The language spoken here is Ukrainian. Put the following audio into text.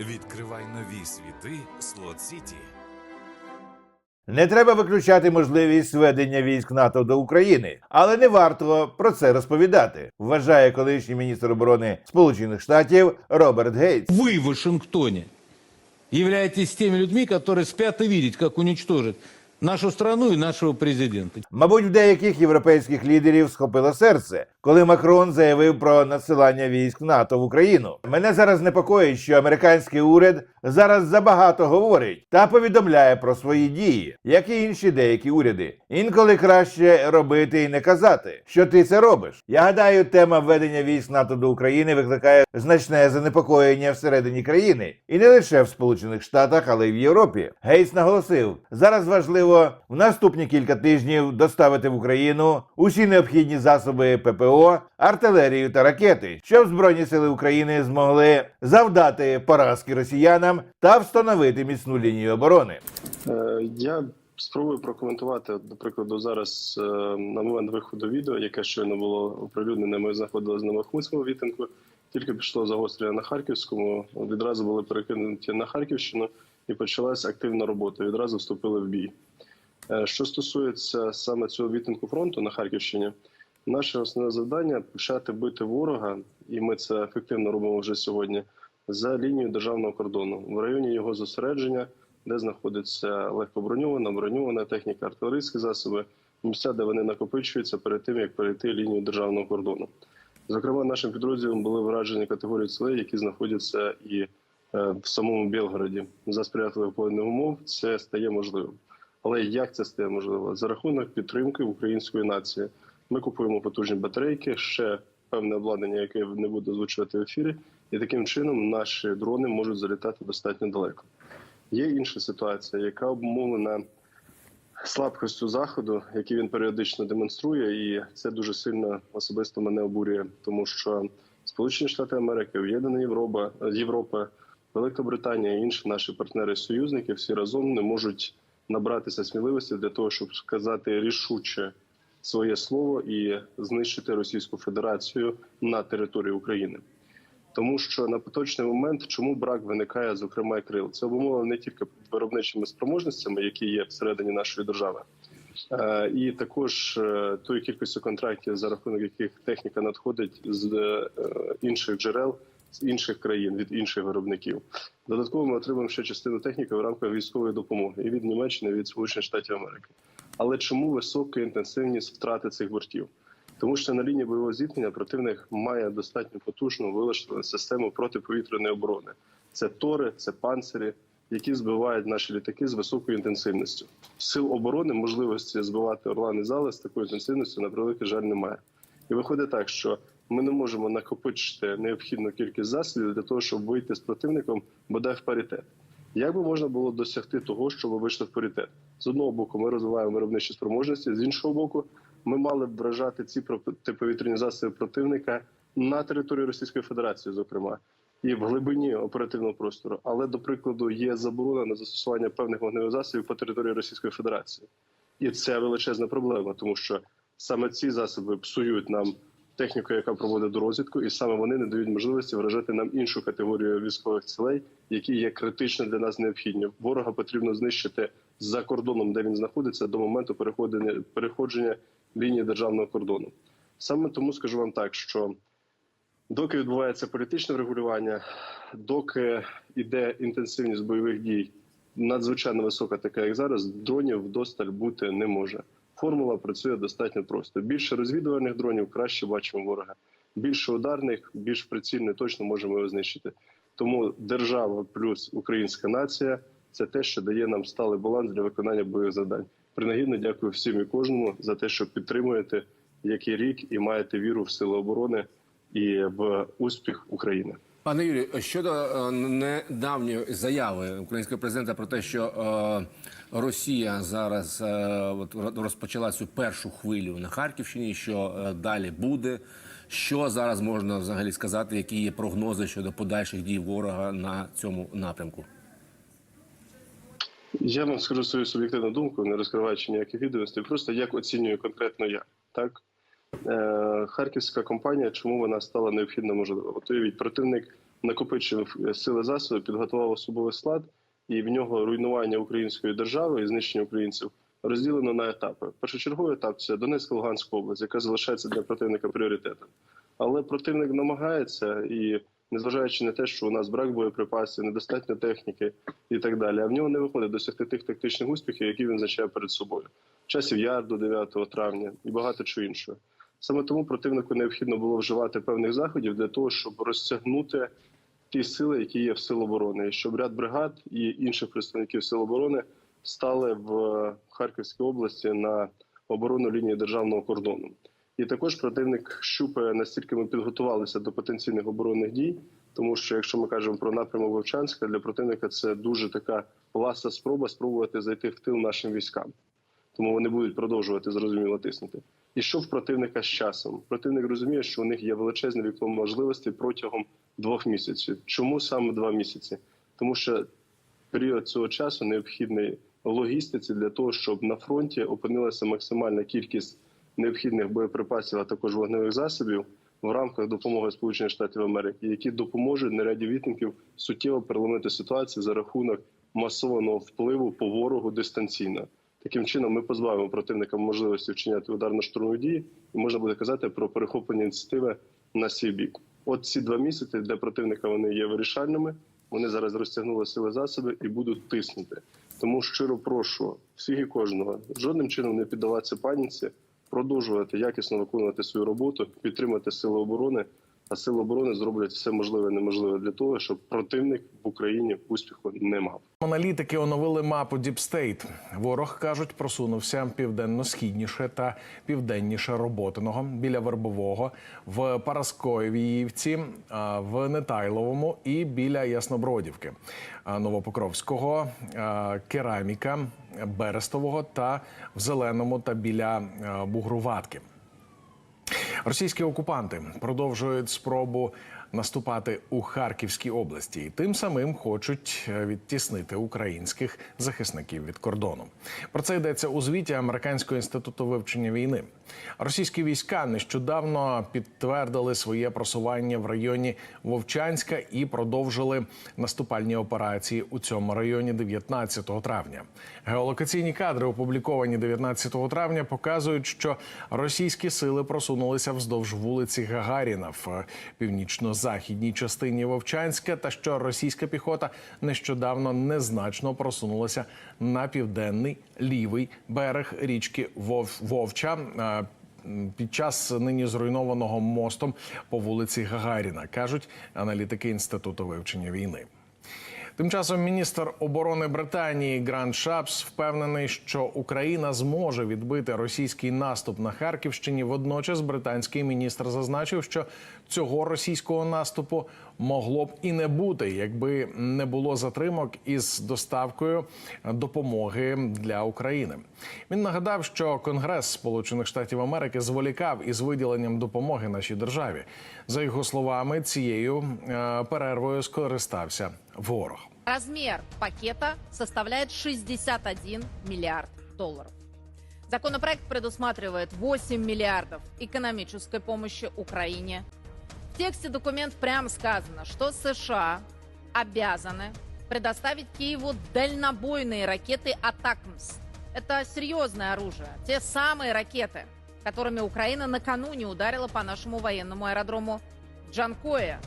Відкривай нові світи Слот Сіті. Не треба виключати можливість введення військ НАТО до України, але не варто про це розповідати, вважає колишній міністр оборони Сполучених Штатів Роберт Гейтс. Ви в Вашингтоні являєтесь тими людьми, які спят і видят, як уничтожить нашу страну и нашего президента. Мабуть, в деяких європейських лідерів схопило серце, коли Макрон заявив про надсилання військ НАТО в Україну. Мене зараз непокоїть, що американський уряд зараз забагато говорить та повідомляє про свої дії, як і інші деякі уряди. Інколи краще робити і не казати, що ти це робиш. Я гадаю, тема введення військ НАТО до України викликає значне занепокоєння всередині країни, і не лише в Сполучених Штатах, але й в Європі. Гейтс наголосив, зараз важливо в наступні кілька тижнів доставити в Україну усі необхідні засоби ППО, артилерію та ракети, щоб збройні сили України змогли завдати поразки росіянам та встановити міцну лінію оборони. Е, Я спробую прокоментувати, до прикладу, зараз е, на момент виходу відео, яке щойно було оприлюднене, ми знаходилися на Махмутському вітинку. Тільки пішло загострення на Харківському, відразу були перекинуті на Харківщину і почалася активна робота. Відразу вступили в бій. Е, Що стосується саме цього вітинку фронту на Харківщині, наше основне завдання почати бити ворога, і ми це ефективно робимо вже сьогодні. За лінією державного кордону в районі його зосередження, де знаходиться легкоброньована, броньована техніка, артилерійські засоби, місця, де вони накопичуються перед тим, як перейти лінію державного кордону. Зокрема, нашим підрозділом були вражені категорії цілей, які знаходяться і е, в самому Білгороді. За сприятливих погодних умов це стає можливим. Але як це стає можливо? За рахунок підтримки української нації. Ми купуємо потужні батарейки, ще певне обладнання, яке не буду озвучувати в ефірі, і таким чином наші дрони можуть залітати достатньо далеко. Є інша ситуація, яка обумовлена слабкістю заходу, який він періодично демонструє, і це дуже сильно особисто мене обурює, тому що Сполучені Штати Америки, Об'єднана Європа, Європа, Велика Британія і інші наші партнери-союзники всі разом не можуть набратися сміливості для того, щоб сказати рішуче своє слово і знищити Російську Федерацію на території України. Тому що на поточний момент чому брак виникає, зокрема, і крил, це обумовлено не тільки виробничими спроможностями, які є всередині нашої держави, е, і також е, тою кількістю контрактів, за рахунок яких техніка надходить з е, інших джерел, з інших країн від інших виробників. Додатково ми отримуємо ще частину техніки в рамках військової допомоги і від Німеччини, і від Сполучених Штатів Америки. Але чому висока інтенсивність втрати цих бортів? Тому що на лінії бойового зіткнення противник має достатньо потужну вилаштовану систему протиповітряної оборони. Це тори, це панцирі, які збивають наші літаки з високою інтенсивністю. Сил оборони можливості збивати орлани зали з такою інтенсивністю, на превеликий жаль, немає. І виходить так, що ми не можемо накопичити необхідну кількість засобів для того, щоб вийти з противником бодай в паритет. Як би можна було досягти того, щоб ви вийшли в паритет? З одного боку, ми розвиваємо виробничі спроможності, з іншого боку, ми мали б вражати ці протиповітряні засоби противника на території Російської Федерації, зокрема, і в глибині оперативного простору. Але, до прикладу, є заборона на застосування певних вогневих засобів по території Російської Федерації, і це величезна проблема, тому що саме ці засоби псують нам техніку, яка проводить розвідку, і саме вони не дають можливості вражати нам іншу категорію військових цілей, які є критично для нас необхідні. Ворога потрібно знищити за кордоном, де він знаходиться, до моменту переходення переходження лінії державного кордону. Саме тому скажу вам так, що доки відбувається політичне врегулювання, доки йде інтенсивність бойових дій, надзвичайно висока, така як зараз, дронів вдосталь бути не може. Формула працює достатньо просто. Більше розвідувальних дронів краще бачимо ворога. Більше ударних, більш прицільно, точно можемо його знищити. Тому держава плюс українська нація це те, що дає нам сталий баланс для виконання бойових завдань. Принагідно дякую всім і кожному за те, що підтримуєте який рік і маєте віру в сили оборони і в успіх України. Пане Юрію, щодо е, недавньої заяви українського президента про те, що е, Росія зараз е, розпочала цю першу хвилю на Харківщині, що далі буде. Що зараз можна взагалі сказати, які є прогнози щодо подальших дій ворога на цьому напрямку? Я вам скажу свою суб'єктивну думку, не розкриваючи ніяких відомостей, просто як оцінюю конкретно я. Так Харківська компанія, чому вона стала необхідно можливо? От уявіть, противник накопичив е, сили засоби, підготував особовий склад, і в нього руйнування української держави і знищення українців розділено на етапи. Першочерговий етап це Донецька Луганська область, яка залишається для противника пріоритетом. Але противник намагається і. Незважаючи на те, що у нас брак боєприпасів, недостатньо техніки і так далі, а в нього не виходить досягти тих тактичних успіхів, які він зазначає перед собою. Часів яр до 9 травня і багато чого іншого. Саме тому противнику необхідно було вживати певних заходів для того, щоб розтягнути ті сили, які є в сил оборони, і щоб ряд бригад і інших представників сил оборони стали в Харківській області на оборону лінії державного кордону. І також противник щупає, настільки ми підготувалися до потенційних оборонних дій, тому що якщо ми кажемо про напрямок Вовчанська, для противника це дуже така ласта спроба спробувати зайти в тил нашим військам. Тому вони будуть продовжувати зрозуміло тиснути. І що в противника з часом? Противник розуміє, що у них є величезне вікно можливостей протягом двох місяців. Чому саме два місяці? Тому що період цього часу необхідний логістиці для того, щоб на фронті опинилася максимальна кількість необхідних боєприпасів, а також вогневих засобів в рамках допомоги Сполучених Штатів Америки, які допоможуть на ряді відтинків суттєво переломити ситуацію за рахунок масованого впливу по ворогу дистанційно. Таким чином, ми позбавимо противника можливості вчиняти ударно-штурмові дії, і можна буде казати про перехоплення ініціативи на свій бік. От ці два місяці для противника вони є вирішальними. Вони зараз розтягнули сили засоби і будуть тиснути. Тому щиро прошу всіх і кожного жодним чином не піддаватися паніці, продовжувати якісно виконувати свою роботу, підтримати сили оборони. А сили оборони зроблять все можливе і неможливе для того, щоб противник в Україні успіху не мав. Аналітики оновили мапу Діпстейт. Ворог кажуть, просунувся південно-східніше та південніше роботиного біля Вербового, в Параскоєвіївці, в Нетайловому і біля Яснобродівки, Новопокровського, Кераміка, Берестового та в Зеленому та біля Бугруватки. Російські окупанти продовжують спробу наступати у Харківській області і тим самим хочуть е, відтіснити українських захисників від кордону. Про це йдеться у звіті Американського інституту вивчення війни. Російські війська нещодавно підтвердили своє просування в районі Вовчанська і продовжили наступальні операції у цьому районі 19 травня. Геолокаційні кадри, опубліковані 19 травня, показують, що російські сили просунулися вздовж вулиці Гагаріна в північно-західній частині Вовчанська, та що російська піхота нещодавно незначно просунулася на південний лівий берег річки Вов... Вовча. Під час нині зруйнованого мостом по вулиці Гагаріна кажуть аналітики інституту вивчення війни. Тим часом міністр оборони Британії Грант Шапс впевнений, що Україна зможе відбити російський наступ на Харківщині. Водночас британський міністр зазначив, що цього російського наступу могло б і не бути, якби не було затримок із доставкою допомоги для України. Він нагадав, що Конгрес Сполучених Штатів Америки зволікав із виділенням допомоги нашій державі. За його словами, цією е, перервою скористався ворог. Размер пакета составляет 61 миллиард долларов. Законопроект предусматривает 8 миллиардов экономической помощи Украине. В тексте документ прямо сказано, что США обязаны предоставить Киеву дальнобойные ракеты «Атакмс». Это серьезное оружие. Те самые ракеты, которыми Украина накануне ударила по нашему военному аэродрому Джанкоя.